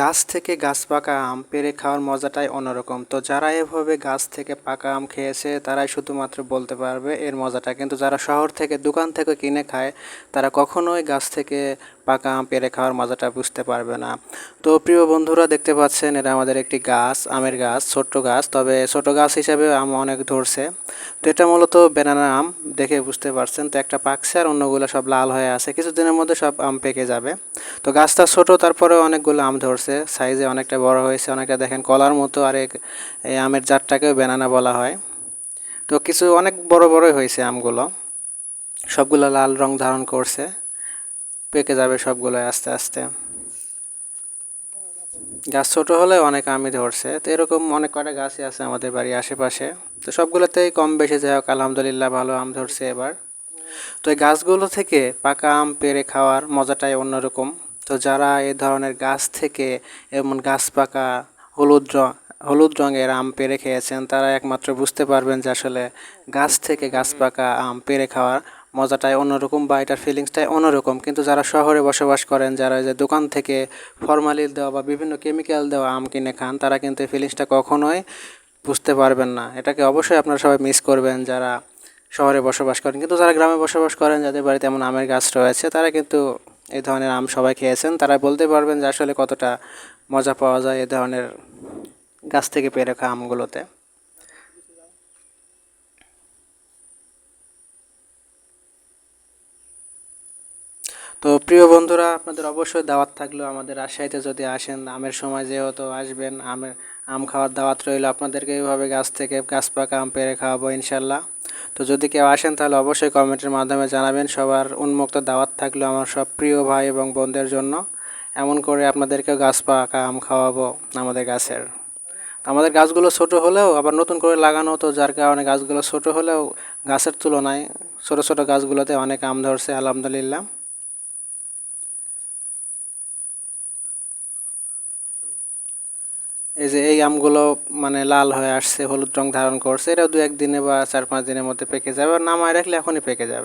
গাছ থেকে গাছ পাকা আম পেরে খাওয়ার মজাটাই অন্যরকম। তো যারা এভাবে গাছ থেকে পাকা আম খেয়েছে, তারাই শুধুমাত্র বলতে পারবে এর মজাটা। কিন্তু যারা শহর থেকে, দোকান থেকে কিনে খায়, তারা কখনোই গাছ থেকে পাকা আম পেরে খাওয়ার মজাটা বুঝতে পারবে না। তো প্রিয় বন্ধুরা, দেখতে পাচ্ছেন এটা আমাদের একটি গাছ, আমের গাছ, ছোট্ট গাছ। তবে ছোট গাছ হিসাবে আম অনেক ধরছে। তো এটা মূলত বেনানা আম, দেখে বুঝতে পারছেন। তো একটা পাকছে আর অন্যগুলো সব লাল হয়ে আছে। কিছুদিনের মধ্যে সব আম পেকে যাবে। তো গাছটা ছোট, তারপরে অনেকগুলো আম ধরছে। সাইজে অনেকটা বড় হয়েছে, অনেকটা দেখেন কলার মতো, আর এই আমের জাতটাকেও বেনানা বলা হয়। তো কিছু অনেক বড় বড়ই হয়েছে আমগুলো। সবগুলো লাল রং ধারণ করছে। পেকে যাবে সবগুলো আস্তে আস্তে। গাছ ছোট হলে অনেক আমই ধরছে। তো এরকম অনেক কটা গাছই আছে আমাদের বাড়ির আশেপাশে। তো সবগুলোতেই কম বেশি যাই হোক, আলহামদুলিল্লাহ ভালো আম ধরছে এবার। তো এই গাছগুলো থেকে পাকা আম পেড়ে খাওয়ার মজাটাই অন্যরকম। তো যারা এ ধরনের গাছ থেকে এমন গাছ পাকা, হলুদ রং হলুদ রঙের আম পেরে খেয়েছেন, তারা একমাত্র বুঝতে পারবেন যে আসলে গাছ থেকে গাছ পাকা আম পেরে খাওয়ার মজাটাই অন্যরকম বা এটার ফিলিংসটাই অন্যরকম। কিন্তু যারা শহরে বসবাস করেন, যারা যে দোকান থেকে ফরমালিন দেওয়া বা বিভিন্ন কেমিক্যাল দেওয়া আম কিনে খান, তারা কিন্তু এই ফিলিংসটা কখনোই বুঝতে পারবেন না। এটাকে অবশ্যই আপনারা সবাই মিস করবেন যারা শহরে বসবাস করেন। কিন্তু যারা গ্রামে বসবাস করেন, যাদের বাড়িতে এমন আমের গাছ রয়েছে, তারা কিন্তু এই ধরনের আম সবাই খেয়েছেন, তারা বলতে পারবেন যে আসলে কতটা মজা পাওয়া যায় এই ধরনের গাছ থেকে পেরে খাওয়া আমগুলোতে। তো প্রিয় বন্ধুরা, আপনাদের অবশ্যই দাওয়াত থাকল আমাদের রাজশাহীতে যদি আসেন, আমের সময় যেহেতু আসবেন, আমের, আম খাওয়ার দাওয়াত রইল, আপনাদেরকে এইভাবে গাছ থেকে গাছ পাকা আম পেরে খাওয়াবো ইনশাল্লাহ। তো যদি কেউ আসেন তাহলে অবশ্যই কমেন্টের মাধ্যমে জানাবেন। সবার উন্মুক্ত দাওয়াত থাকল আমার সব প্রিয় ভাই এবং বোনদের জন্য। এমন করে আপনাদেরকে গাছ পাকা আম খাওয়াবো আমাদের গাছের। আমাদের গাছগুলো ছোট হলেও, আবার নতুন করে লাগানো তো যার কারণে গাছগুলো ছোট হলেও গাছের তুলনায় ছোট ছোট গাছগুলোতে অনেক আম ধরছে, আলহামদুলিল্লাহ। এই যে এই আমগুলো মানে লাল হয়ে আসছে, হলুদ রং ধারণ করছে এটা দু একদিনে বা চার পাঁচ দিনের মধ্যে পেকে যাবে, আর নামায় রাখলে এখনই পেকে যাবে।